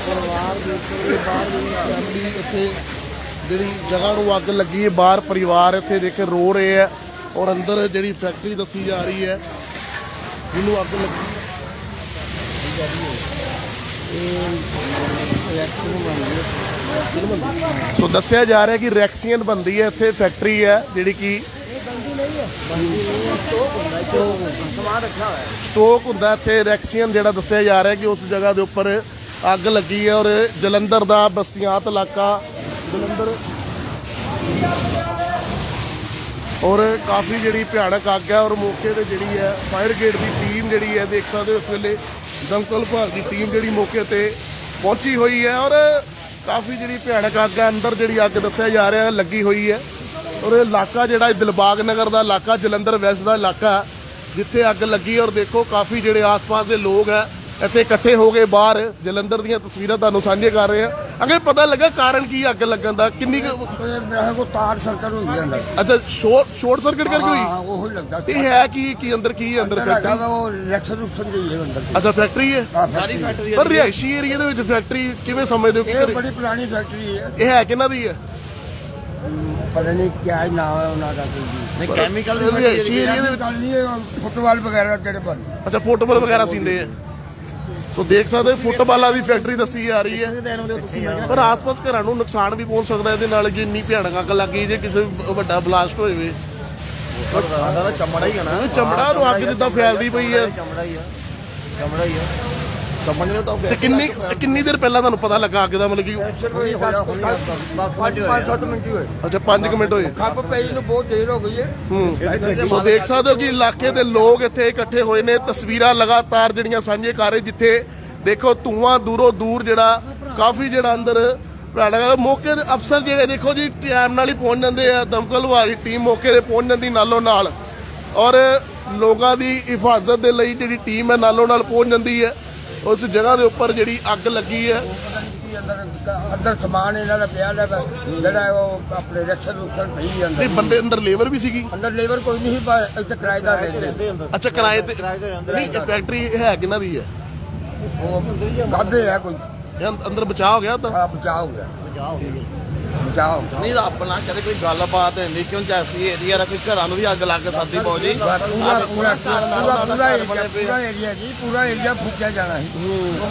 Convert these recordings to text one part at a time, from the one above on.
ਪਰਿਵਾਰ ਦੇ ਉੱਤੇ ਬਾਹਰ ਜਿਹੜੀ ਫੈਮਿਲੀ ਇੱਥੇ ਜਿਹੜੀ ਜਗ੍ਹਾ ਨੂੰ ਅੱਗ ਲੱਗੀ ਹੈ ਬਾਹਰ ਪਰਿਵਾਰ ਇੱਥੇ ਦੇਖ ਰੋ ਰਹੇ ਹੈ ਔਰ ਅੰਦਰ ਜਿਹੜੀ ਫੈਕਟਰੀ ਦੱਸੀ ਜਾ ਰਹੀ ਹੈ ਜਿਹਨੂੰ ਅੱਗ ਲੱਗੀ ਸੋ ਦੱਸਿਆ ਜਾ ਰਿਹਾ ਕਿ ਰੈਕਸੀਅਨ ਬੰਦੀ ਹੈ, ਇੱਥੇ ਫੈਕਟਰੀ ਹੈ, ਜਿਹੜੀ ਕਿ ਸਟੋਕ ਹੁੰਦਾ ਇੱਥੇ ਰੈਕਸੀਅਨ ਜਿਹੜਾ ਦੱਸਿਆ ਜਾ ਰਿਹਾ ਕਿ ਉਸ ਜਗ੍ਹਾ ਦੇ ਉੱਪਰ ਅੱਗ ਲੱਗੀ ਹੈ ਔਰ ਜਲੰਧਰ ਦਾ ਬਸਤੀਆਤ ਇਲਾਕਾ ਜਲੰਧਰ ਔਰ ਕਾਫੀ ਜਿਹੜੀ ਭਿਆਨਕ ਅੱਗ ਹੈ ਔਰ ਮੌਕੇ ਤੇ ਜਿਹੜੀ ਹੈ ਫਾਇਰ ਗੇਟ ਦੀ ਟੀਮ ਜਿਹੜੀ ਹੈ ਦੇਖ ਸਕਦੇ ਹੋ ਇਸ ਵੇਲੇ ਦਮਕਲ ਵਿਭਾਗ ਦੀ ਟੀਮ ਜਿਹੜੀ ਮੌਕੇ ਤੇ ਪਹੁੰਚੀ ਹੋਈ ਹੈ ਔਰ ਕਾਫੀ ਜਿਹੜੀ ਭਿਆਨਕ ਅੱਗ ਹੈ। ਅੰਦਰ ਜਿਹੜੀ ਅੱਗ ਦੱਸਿਆ ਜਾ ਰਿਹਾ ਲੱਗੀ ਹੋਈ ਹੈ। ਔਰ ਇਹ ਇਲਾਕਾ ਜਿਹੜਾ ਹੈ ਦਿਲਬਾਗ ਨਗਰ ਦਾ ਇਲਾਕਾ ਜਲੰਧਰ ਵੈਸਟ ਦਾ ਇਲਾਕਾ ਹੈ, ਜਿੱਥੇ ਅੱਗ ਲੱਗੀ ਔਰ ਦੇਖੋ ਕਾਫੀ ਜਿਹੜੇ ਆਸ-ਪਾਸ ਦੇ ਲੋਕ ਹੈ ਇੱਥੇ ਇਕੱਠੇ ਹੋ ਗਏ ਬਾਹਰ ਜਲੰਧਰ ਦੀਆਂ ਤਸਵੀਰਾਂ ਤੁਹਾਨੂੰ ਸਾਂਝੇ ਕਰ ਰਹੇ ਆ ਅੱਗੇ ਪਤਾ ਲੱਗਾ ਕਾਰਨ ਕੀ ਅੱਗ ਲੱਗਣ ਦਾ ਕਿੰਨੀ ਕੁ- ਇਹ ਮੇਰੇ ਕੋ ਤਾਰ ਸਰਕਟ ਹੋਈ ਹੈ ਅੰਦਰ। ਅੱਛਾ ਸ਼ੋਰਟ ਸ਼ੋਰਟ ਸਰਕਟ ਕਰਕੇ ਹੋਈ? ਹਾਂ ਉਹ ਹੀ ਲੱਗਦਾ ਇਹ ਹੈ ਕੀ ਕੀ ਅੰਦਰ ਕੀ ਹੈ ਅੰਦਰ ਅੰਦਰ ਹੈਗਾ ਫੈਕਟਰੀ ਵਾ ਉਹ ਲੈਕਚਰ ਰੁਕਸਨ ਗਈ ਹੈ ਅੰਦਰ ਅੱਛਾ ਫੈਕਟਰੀ ਹੈ? ਸਾਰੀ ਫੈਕਟਰੀ ਪਰ ਰਿਹਾਇਸ਼ੀ ਏਰੀਆ ਦੇ ਵਿੱਚ ਫੈਕਟਰੀ ਕਿਵੇਂ ਸਮਝਦੇ ਹੋ ਇਹ ਕਿ ਬੜੀ ਪੁਰਾਣੀ ਫੈਕਟਰੀ ਹੈ। ਇਹ ਹੈ ਕਿਹਨਾਂ ਦੀ ਹੈ? ਪਤਾ ਨਹੀਂ ਕਿਆ ਹੀ ਨਾਮ ਹੈ ਉਹਨਾਂ ਦਾ ਕੋਈ ਨਹੀਂ ਕੈਮੀਕਲ ਰਿਹਾਇਸ਼ੀ ਏਰੀਆ ਦੇ ਵਿੱਚ ਗੱਲ ਨਹੀਂ ਹੈ ਫੁੱਟਬਾਲ ਵਗੈਰਾ ਜਿਹੜੇ ਬਣ ਅੱਛਾ ਫੁੱਟਬਾਲ ਵਗੈਰਾ ਸੀਂਦੇ ਆ। ਸੋ ਦੇਖ ਸਕਦੇ ਹੋ, ਫੁੱਟਬਾਲਾਂ ਦੀ ਫੈਕਟਰੀ ਦੱਸੀ ਜਾ ਰਹੀ ਹੈ। ਪਰ ਆਸ-ਪਾਸ ਘਰਾਂ ਨੂੰ ਨੁਕਸਾਨ ਵੀ ਪਹੁੰਚ ਸਕਦਾ ਇਹਦੇ ਨਾਲ ਜੇ ਇੰਨੀ ਭਿਆਨਕ ਅੱਗ ਲੱਗੀ ਜੇ ਕਿਸੇ ਵੱਡਾ ਬਲਾਸਟ ਹੋਏ ਵੇ। ਸਾਡਾ ਤਾਂ ਚਮੜਾ ਹੀ ਆ ਨਾ। ਚਮੜਾ ਨੂੰ ਅੱਗ ਜਿੱਦਾਂ ਫੈਲਦੀ ਪਈ ਹੈ। ਚਮੜਾ ਹੀ ਆ। ਚਮੜਾ ਹੀ ਆ। ਸਮਝਣੇ ਤਾਂ ਤੇ ਕਿੰਨੀ ਕਿੰਨੀ ਦੇਰ ਪਹਿਲਾਂ ਤੁਹਾਨੂੰ ਪਤਾ ਲੱਗਾ ਅੱਗ ਦਾ ਮਤਲਬ ਕਿ ਪੰਜ ਪੰਜ ਸੱਤ ਮਿੰਟ ਹੀ ਹੋਏ। ਅੱਛਾ 5 ਮਿੰਟ ਹੋਏ। ਖੱਪ ਪਈ ਨੂੰ ਬਹੁਤ ਦੇਰ ਹੋ ਗਈ ਹੈ। ਹੂੰ। ਸੋ ਦੇਖ ਸਕਦੇ ਹੋ ਕਿ ਇਲਾਕੇ ਦੇ ਲੋਕ ਇੱਥੇ ਇਕੱਠੇ ਹੋਏ ਨੇ ਤਸਵੀਰਾਂ ਲਗਾਤਾਰ ਜਿਹੜੀਆਂ ਸਾਂਝੇ ਕਰ ਰਹੇ ਜਿੱਥੇ ਦੇਖੋ ਧੂਆਂ ਦੂਰੋਂ ਦੂਰ ਜਿਹੜਾ ਕਾਫੀ ਜਿਹੜਾ ਅੰਦਰ ਭਿਆਨਕ ਮੌਕੇ ਦੇ ਅਫਸਰ ਜਿਹੜੇ ਦੇਖੋ ਜੀ ਟਾਈਮ ਨਾਲ ਹੀ ਪਹੁੰਚ ਜਾਂਦੇ ਆ ਦਮਕਲ ਦੀ ਟੀਮ ਮੌਕੇ ਤੇ ਪਹੁੰਚ ਜਾਂਦੀ ਨਾਲੋਂ ਨਾਲ। ਔਰ ਲੋਕਾਂ ਦੀ ਹਿਫਾਜ਼ਤ ਦੇ ਲਈ ਜਿਹੜੀ ਟੀਮ ਹੈ ਨਾਲੋਂ ਨਾਲ ਪਹੁੰਚ ਜਾਂਦੀ ਹੈ। ਉਸ ਜਗ੍ਹਾ ਦੇ ਉੱਪਰ ਜਿਹੜੀ ਅੱਗ ਲੱਗੀ ਹੈ। ਅੰਦਰ ਸਮਾਨ ਇਹਨਾਂ ਦਾ ਪਿਆ ਲੈ ਜਿਹੜਾ ਹੈ ਉਹ ਆਪਣੇ ਰੈਕਸ਼ਨ ਰੁਕਸਨ ਪਈ ਹੈ ਅੰਦਰ। ਬੰਦੇ ਅੰਦਰ ਲੇਬਰ ਵੀ ਸੀਗੀ? ਅੰਦਰ ਲੇਬਰ ਕੋਈ ਨਹੀਂ ਸੀ ਪਰ ਇੱਥੇ ਕਿਰਾਏਦਾਰ ਰਹਿੰਦੇ ਅੱਛਾ ਕਿਰਾਏ ਤੇ ਨਹੀਂ ਇਹ ਫੈਕਟਰੀ ਹੈ ਕਿਹਨਾਂ ਦੀ ਹੈ? ਉਹ ਗਾਬੇ ਹੈ ਕੋਈ। ਅੰਦਰ ਬਚਾਅ ਹੋ ਗਿਆ ਤਾਂ? ਆ ਬਚਾਓ ਗਿਆ। ਬਚਾਓ ਨਹੀਂ ਤਾਂ ਆਪਣਾ ਕਦੇ ਕੋਈ ਗੱਲਬਾਤ ਨਹੀਂ ਕਿਉਂ ਜੈਸੀ ਏਰੀਆ ਦਾ ਕੋਈ ਘਰਾਂ ਨੂੰ ਵੀ ਅੱਗ ਲੱਗ ਸਕਦੀ ਬਾਊ ਜੀ। ਪੂਰਾ ਪੂਰਾ ਪੂਰਾ ਪੂਰਾ ਏਰੀਆ ਪੂਰਾ ਏਰੀਆ ਜੀ ਪੂਰਾ ਏਰੀਆ ਫੁੱਕਿਆ ਜਾਣਾ ਸੀ।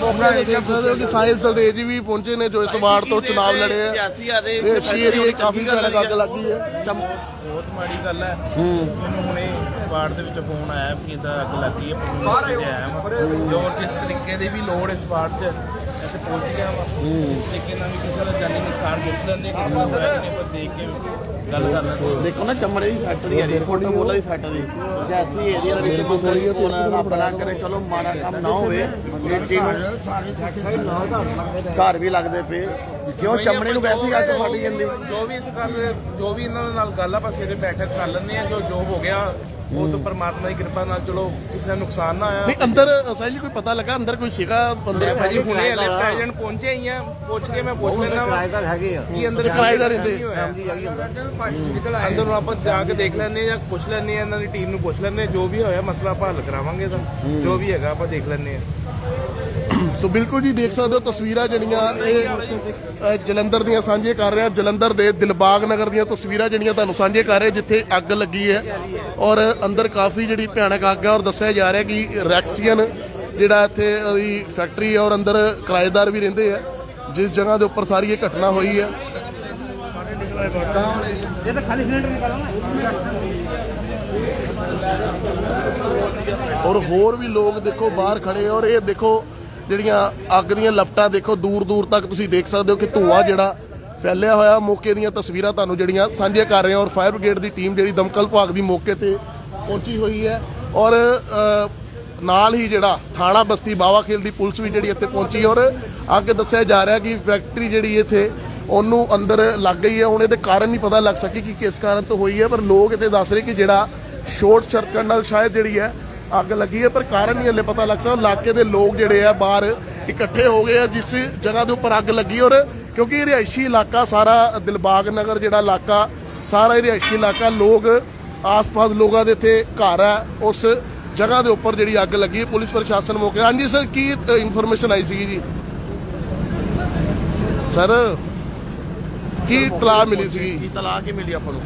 ਪੂਰਾ ਏਰੀਆ ਹੋ ਕਿ ਸਾਹਿਲ ਸਲਦੇਜ ਵੀ ਪਹੁੰਚੇ ਨੇ ਜੋ ਇਸ ਵਾਰ ਤੋਂ ਚੁਣਾਵ ਲੜੇ ਆ। ਜੈਸੀ ਆ ਦੇ ਸ਼ੇਰੀ ਕਾਫੀ ਭਿਆਨਕ ਅੱਗ ਲੱਗੀ ਹੈ। ਬਹੁਤ ਮਾੜੀ ਗੱਲ ਹੈ। ਮੈਨੂੰ ਹੁਣੇ ਵਾਰਡ ਦੇ ਵਿੱਚ ਫੋਨ ਆਇਆ ਕਿ ਇਦਾਂ ਅੱਗ ਲੱਗੀ ਹੈ ਬਾਹਰ ਆਇਆ ਜੋ ਜਿਸ ਤਰੀਕੇ ਦੀ ਵੀ ਲੋੜ ਇਸ ਵਾਰਡ 'ਚ ਇੱਥੇ ਪਹੁੰਚ ਗਿਆ ਵਾ। ਲੇਕਿਨ ਵੀ ਕਿਸੇ ਦਾ ਜਾਨੀ ਨੁਕਸਾਨ ਪੁੱਛ ਲੈਂਦੇ ਕਿਸੇ ਦਾ ਹੋਇਆ ਕਿ ਨਹੀਂ ਪਰ ਦੇਖ ਕੇ ਗੱਲ ਕਰ ਲੈਂਦੇ। ਦੇਖੋ ਨਾ ਚਮੜੇ ਦੀ ਫੈਕਟਰੀ ਆ ਰਹੀ ਫੋਟੋ ਬੋਲਾ ਦੀ ਫੈਕਟਰੀ ਜੈਸੀ ਏਰੀਆ ਦੇ ਵਿੱਚ ਕੋਈ ਕੋਣ ਆਪਣਾ ਕਰੇ ਚਲੋ ਮਾੜਾ ਕੰਮ ਨਾ ਹੋਵੇ ਇਹ ਚੀਜ਼ ਘਰ ਵੀ ਲੱਗਦੇ ਪਏ। ਕਿਉਂ? ਚਮੜੇ ਨੂੰ ਵੈਸੇ ਹੀ ਅੱਗ ਫੜ ਜਾਂਦੀ। ਜੋ ਵੀ ਇਸ ਗੱਲ ਜੋ ਵੀ ਇਹਨਾਂ ਨਾਲ ਗੱਲ ਆ ਬਸ ਇਹਦੇ ਬੈਠਕ ਕਰ ਲੈਂਦੇ ਆ ਜੋ ਜੋ ਹੋ ਗਿਆ ਉਹ ਤਾਂ ਪਰਮਾਤਮਾ ਦੀ ਕਿਰਪਾ ਨਾਲ ਚਲੋ ਕਿਸੇ ਦਾ ਨੁਕਸਾਨ ਨਾ ਆਇਆ। ਨਹੀਂ ਅੰਦਰ ਸਾਹਿਲ ਜੀ ਕੋਈ ਪਤਾ ਲੱਗਾ? ਅੰਦਰ ਕੋਈ ਸੀਗਾ? ਅੰਦਰ ਭਾਜੀ ਹੁਣੇ ਹਲੇ ਪ੍ਰੈਜ਼ੈਂਟ ਪਹੁੰਚੇ ਹੀ ਆ। ਪੁੱਛ ਕੇ ਮੈਂ ਪੁੱਛ ਲੈਣਾ ਵਾ। ਹੈਗੇ ਆ। ਕੀ ਅੰਦਰ ਕਿਰਾਏਦਾਰ ਰਹਿੰਦੇ। ਅੰਦਰ ਨੂੰ ਆਪਾਂ ਜਾ ਕੇ ਦੇਖ ਹਾਂ ਜਾਂ ਪੁੱਛ ਲੈਂਦੇ ਹਾਂ ਇਹਨਾਂ ਦੀ ਟੀਮ ਨੂੰ ਪੁੱਛ ਹਾਂ। ਜੋ ਵੀ ਹੋਇਆ ਮਸਲਾ ਆਪਾਂ ਹੱਲ ਕਰਾਵਾਂਗੇ ਤਾਂ। ਜੋ ਵੀ ਹੈਗਾ ਆਪਾਂ ਦੇਖ ਲੈਂਦੇ ਹਾਂ। ਸੋ ਬਿਲਕੁਲ ਜੀ ਦੇਖ ਸਕਦੇ ਹੋ ਤਸਵੀਰਾਂ ਜਿਹੜੀਆਂ ਇਹ ਅ, ਜਲੰਧਰ ਦੀਆਂ ਸਾਂਝੀਆਂ ਕਰ ਰਹੇ ਹਾਂ ਜਲੰਧਰ ਦੇ ਦਿਲਬਾਗ ਨਗਰ ਦੀਆਂ ਤਸਵੀਰਾਂ ਜਿਹੜੀਆਂ ਤੁਹਾਨੂੰ ਸਾਂਝੀਆਂ ਕਰ ਰਹੇ ਜਿੱਥੇ ਅੱਗ ਲੱਗੀ ਹੈ ਔਰ ਅੰਦਰ ਕਾਫੀ ਜਿਹੜੀ ਭਿਆਨਕ ਅੱਗ ਹੈ ਔਰ ਦੱਸਿਆ ਜਾ ਰਿਹਾ ਕਿ ਰੈਕਸੀਅਨ ਜਿਹੜਾ ਇੱਥੇ ਉਹਦੀ ਫੈਕਟਰੀ ਹੈ ਔਰ ਅੰਦਰ ਕਿਰਾਏਦਾਰ ਵੀ ਰਹਿੰਦੇ ਆ ਜਿਸ ਜਗ੍ਹਾ ਦੇ ਉੱਪਰ ਸਾਰੀ ਇਹ ਘਟਨਾ ਹੋਈ ਹੈ। ਔਰ ਹੋਰ ਵੀ ਲੋਕ ਦੇਖੋ ਬਾਹਰ ਖੜੇ ਔਰ ਇਹ ਦੇਖੋ ਜਿਹੜੀਆਂ ਅੱਗ ਦੀਆਂ ਲਪਟਾਂ ਦੇਖੋ, ਦੂਰ ਦੂਰ ਤੱਕ ਤੁਸੀਂ ਦੇਖ ਸਕਦੇ ਹੋ ਕਿ ਧੂਆ ਜਿਹੜਾ ਫੈਲਿਆ ਹੋਇਆ ਮੌਕੇ ਦੀਆਂ ਤਸਵੀਰਾਂ ਤੁਹਾਨੂੰ ਜਿਹੜੀਆਂ ਸਾਂਝੀਆਂ ਕਰ ਰਹੇ ਹਾਂ ਔਰ ਫਾਇਰ ਬ੍ਰਿਗੇਡ ਦੀ ਟੀਮ ਜਿਹੜੀ ਦਮਕਲ ਭਾਗ ਦੀ ਮੌਕੇ ਤੇ ਪਹੁੰਚੀ ਹੋਈ ਹੈ ਔਰ ਨਾਲ ਹੀ ਜਿਹੜਾ ਥਾਣਾ ਬਸਤੀ ਬਾਵਾ ਖੇਲ ਦੀ ਪੁਲਿਸ ਵੀ ਜਿਹੜੀ ਇੱਥੇ ਪਹੁੰਚੀ ਔਰ ਅੱਗ ਦੱਸਿਆ ਜਾ ਰਿਹਾ ਕਿ ਫੈਕਟਰੀ ਜਿਹੜੀ ਇੱਥੇ ਉਹਨੂੰ ਅੰਦਰ ਲੱਗ ਗਈ ਹੈ। ਹੁਣ ਇਹਦੇ ਕਾਰਨ ਨਹੀਂ ਪਤਾ ਲੱਗ ਸਕੀ ਕਿ ਕਿਸ ਕਾਰਨ ਤੋਂ ਹੋਈ ਹੈ, ਪਰ ਲੋਕ ਇੱਥੇ ਦੱਸ ਰਹੇ ਕਿ ਜਿਹੜਾ ਸ਼ੋਰਟ ਸਰਕਟ ਨਾਲ ਸ਼ਾਇਦ ਜਿਹੜੀ ਹੈ ਅੱਗ ਲੱਗੀ ਹੈ, ਪਰ ਕਾਰਨ ਨਹੀਂ ਹਲੇ ਪਤਾ ਲੱਗ ਸਕਦਾ। ਇਲਾਕੇ ਦੇ ਲੋਕ ਜਿਹੜੇ ਆ, ਬਾਹਰ ਇਕੱਠੇ ਹੋ ਗਏ ਆ, ਜਿਸ ਜਗ੍ਹਾ ਦੇ ਉੱਪਰ ਅੱਗ ਲੱਗੀ। ਔਰ ਕਿਉਂਕਿ ਰਿਹਾਇਸ਼ੀ ਇਲਾਕਾ ਸਾਰਾ, ਦਿਲਬਾਗ ਨਗਰ ਜਿਹੜਾ ਇਲਾਕਾ, ਸਾਰਾ ਇਹ ਰਿਹਾਇਸ਼ੀ ਇਲਾਕਾ, ਲੋਕ, ਆਸ-ਪਾਸ ਲੋਕਾਂ ਦੇ ਇੱਥੇ ਘਰ ਹੈ ਉਸ ਜਗ੍ਹਾ ਦੇ ਉੱਪਰ ਜਿਹੜੀ ਅੱਗ ਲੱਗੀ ਪੁਲਿਸ ਪ੍ਰਸ਼ਾਸਨ ਮੌਕੇ। ਹਾਂਜੀ ਸਰ, ਕੀ ਇਨਫੋਰਮੇਸ਼ਨ ਆਈ ਸੀਗੀ ਜੀ? ਸਰ, ਕੀ ਇਤਲਾਹ ਮਿਲੀ ਸੀਗੀ? ਕੀ ਤਲਾਕ ਹੀ ਮਿਲੀ ਆਪਾਂ ਨੂੰ?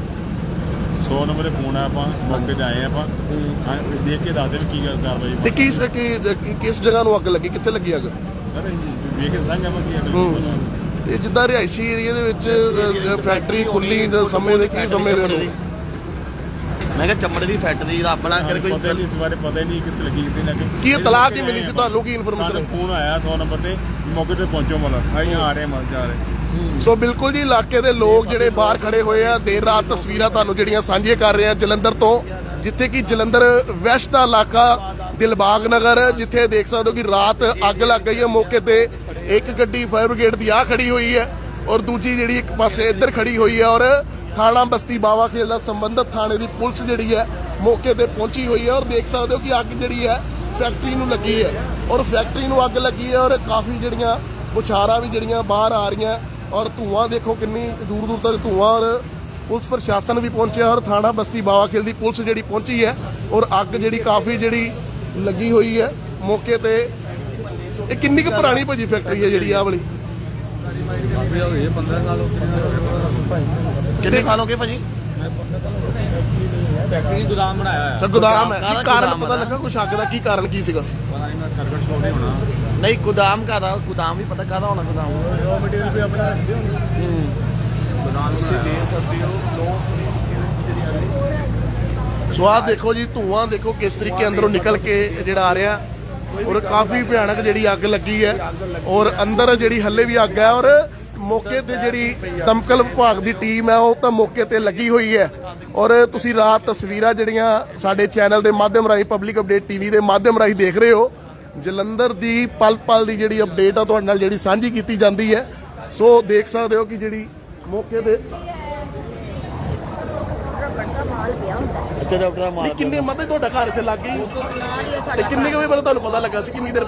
100 ਨੰਬਰ ਤੇ ਫੋਨ ਆ ਆਪਾਂ ਮੌਕੇ ਤੇ ਆਏ ਆ ਆਪਾਂ। ਹਾਂ ਦੇਖ ਕੇ ਦੱਸਦੇ ਵੀ ਕੀ ਗੱਲ ਕਾਰਵਾਈ ਤੇ ਕੀ ਕੀ- ਕਿਸ ਜਗ੍ਹਾ ਨੂੰ ਅੱਗ ਲੱਗੀ? ਕਿੱਥੇ ਲੱਗੀ ਅੱਗ? ਸਰ ਵੇਖ ਕੇ ਦੱਸਾਂਗੇ ਆਪਾਂ ਕੀ ਗੱਲ ਇਹ ਜਿੱਦਾਂ ਰਿਹਾਇਸ਼ੀ ਏਰੀਆ ਦੇ ਵਿੱਚ ਅ, ਫੈਕਟਰੀ ਖੁੱਲੀ ਜਾਂ ਸਮੇਂ ਦੇ ਕੀ ਸਮੇਂ ਦੇ ਨੂੰ? ਮੈਂ ਕਿਹਾ ਚਮੜੇ ਦੀ ਫੈਕਟਰੀ ਦਾ ਆਪਣਾ ਕਰ ਕੋਈ ਪਤਾ ਨਹੀਂ ਇਸ ਬਾਰੇ ਪਤਾ ਹੀ ਨਹੀਂ ਕਿੱਥੇ ਲੱਗੀ ਕਿੱਥੇ ਨਾ ਕੀ ਇਤਲਾਹ ਕੀ ਮਿਲੀ ਸੀ? ਤੁਹਾਨੂੰ ਕੀ ਇਨਫੋਰਮੇਸ਼ਨ ਸਾਨੂੰ ਫੋਨ ਆਇਆ 100 ਨੰਬਰ ਤੇ ਮੌਕੇ ਤੇ ਪਹੁੰਚੋ ਮਤਲਬ। ਅਸੀਂ ਆ ਰਹੇ ਮਤਲਬ ਜਾ ਰਹੇ ਸੋ ਬਿਲਕੁਲ ਜੀ, ਇਲਾਕੇ ਦੇ ਲੋਕ ਜਿਹੜੇ ਬਾਹਰ ਖੜੇ ਹੋਏ ਆ, ਦੇਰ ਰਾਤ ਤਸਵੀਰਾਂ ਤੁਹਾਨੂੰ ਜਿਹੜੀਆਂ ਸਾਂਝੀਆਂ ਕਰ ਰਹੇ ਆ ਜਲੰਧਰ ਤੋਂ, ਜਿੱਥੇ ਕਿ ਜਲੰਧਰ ਵੈਸਟ ਦਾ ਇਲਾਕਾ ਦਿਲਬਾਗ ਨਗਰ, ਜਿੱਥੇ ਦੇਖ ਸਕਦੇ ਹੋ ਕਿ ਰਾਤ ਅੱਗ ਲੱਗ ਗਈ ਹੈ ਮੌਕੇ ਤੇ, ਇੱਕ ਗੱਡੀ ਫਾਇਰ ਬ੍ਰਿਗੇਡ ਦੀ ਆ ਖੜੀ ਹੋਈ ਹੈ ਔਰ ਦੂਜੀ ਜਿਹੜੀ ਇੱਕ ਪਾਸੇ ਇੱਧਰ ਖੜੀ ਹੋਈ ਹੈ ਔਰ ਥਾਣਾ ਬਸਤੀ ਬਾਵਾ ਖੇਲ ਦਾ ਸੰਬੰਧਤ ਥਾਣੇ ਦੀ ਪੁਲਿਸ ਜਿਹੜੀ ਹੈ ਮੌਕੇ ਤੇ ਪਹੁੰਚੀ ਹੋਈ ਹੈ ਔਰ ਦੇਖ ਸਕਦੇ ਹੋ ਕਿ ਅੱਗ ਜਿਹੜੀ ਹੈ ਫੈਕਟਰੀ ਨੂੰ ਲੱਗੀ ਹੈ ਔਰ ਫੈਕਟਰੀ ਨੂੰ ਅੱਗ ਲੱਗੀ ਹੈ ਔਰ ਕਾਫੀ ਜਿਹੜੀਆਂ ਬੁਛਾਰਾਂ ਵੀ ਜਿਹੜੀਆਂ ਬਾਹਰ ਆ ਰਹੀਆਂ ਔਰ ਧੂਆਂ ਦੇਖੋ ਕਿੰਨੀ ਦੂਰ ਦੂਰ ਤੱਕ ਧੂਆਂ ਔਰ ਪੁਲਿਸ ਪ੍ਰਸ਼ਾਸਨ ਵੀ ਪਹੁੰਚਿਆ ਔਰ ਥਾਣਾ ਬਸਤੀ ਬਾਵਾਖੇਲ ਦੀ ਪੁਲਿਸ ਜਿਹੜੀ ਪਹੁੰਚੀ ਹੈ ਔਰ ਅੱਗ ਜਿਹੜੀ ਕਾਫੀ ਜਿਹੜੀ ਲੱਗੀ ਹੋਈ ਹੈ ਮੌਕੇ ਤੇ। ਇਹ ਕਿੰਨੀ ਕੁ ਪੁਰਾਣੀ ਭਾਜੀ ਫੈਕਟਰੀ ਹੈ ਜਿਹੜੀ ਆਹ ਵਾਲੀ? ਕਿੰਨੇ ਸਾਲ ਹੋ ਗਏ ਭਾਜੀ? ਫੈਕਟਰੀ ਗੋਦਾਮ ਬਣਾਇਆ ਹੋਇਆ। ਅੱਛਾ ਗੋਦਾਮ ਹੈ। ਕਾਰਨ ਪਤਾ? ਲੱਗਾ ਕੁਛ ਅੱਗ ਦਾ? ਕੀ ਕਾਰਨ ਕੀ ਸੀਗਾ? ਪਤਾ ਨਹੀਂ ਮੈਂ ਸਰਕਟ ਛੋੜੇ ਹੋਣਾ ਨਹੀਂ ਗੋਦਾਮ ਕਾਦਾ ਗੋਦਾਮ ਵੀ ਪਤਾ ਕਾਦਾ ਹੋਣਾ ਗੋਦਾਮ। ਰੋ ਮਟੀਰੀਅਲ ਵੀ ਆਪਣਾ ਰੱਖਦੇ ਹੁੰਦੇ। ਗੋਦਾਮ ਤੁਸੀਂ ਦੇ ਸਕਦੇ ਹੋ ਲੋਕ ਸੋ ਆਹ ਦੇਖੋ ਜੀ ਧੂਆਂ ਦੇਖੋ ਕਿਸ ਤਰੀਕੇ ਅੰਦਰੋਂ ਨਿਕਲ ਕੇ ਜਿਹੜਾ ਆ ਰਿਹਾ। ਔਰ ਕਾਫੀ ਭਿਆਨਕ ਜਿਹੜੀ ਅੱਗ ਲੱਗੀ ਹੈ। ਔਰ ਅੰਦਰ ਜਿਹੜੀ ਹੱਲੇ ਵੀ ਅੱਗ ਹੈ ਔਰ ਮੌਕੇ ਤੇ ਜਿਹੜੀ ਦਮਕਲ ਵਿਭਾਗ ਦੀ ਟੀਮ ਹੈ ਉਹ ਤਾਂ ਮੌਕੇ ਤੇ ਲੱਗੀ ਹੋਈ ਹੈ। ਔਰ ਤੁਸੀਂ ਰਾਤ ਤਸਵੀਰਾਂ ਜਿਹੜੀਆਂ ਸਾਡੇ ਚੈਨਲ ਦੇ ਮਾਧਿਅਮ ਰਾਹੀਂ ਪਬਲਿਕ ਅਪਡੇਟ ਟੀਵੀ ਦੇ ਮਾਧਿਅਮ ਰਾਹੀਂ ਦੇਖ ਰਹੇ ਹੋ। ਜਲੰਧਰ ਦੀ ਪਲ ਪਲ ਦੀ ਜਿਹੜੀ ਅਪਡੇਟ ਆ ਤੁਹਾਡੇ ਨਾਲ ਜਿਹੜੀ ਸਾਂਝੀ ਕੀਤੀ ਜਾਂਦੀ ਹੈ। ਸੋ ਦੇਖ ਸਕਦੇ ਹੋ ਕਿ ਜਿਹੜੀ ਮੌਕੇ ਤੇ ਅੱਛਾ ਡਾਕਟਰ ਮਾਰ ਕਿੰਨੇ ਮਤੇ ਤੁਹਾਡਾ ਘਰ ਇੱਥੇ ਲੱਗ ਗਈ? ਤੇ ਕਿੰਨੇ ਕੁ ਵਜੇ ਪਹਿਲਾਂ ਤੁਹਾਨੂੰ ਪਤਾ ਲੱਗਾ ਸੀ ਕਿੰਨੀ ਦੇਰ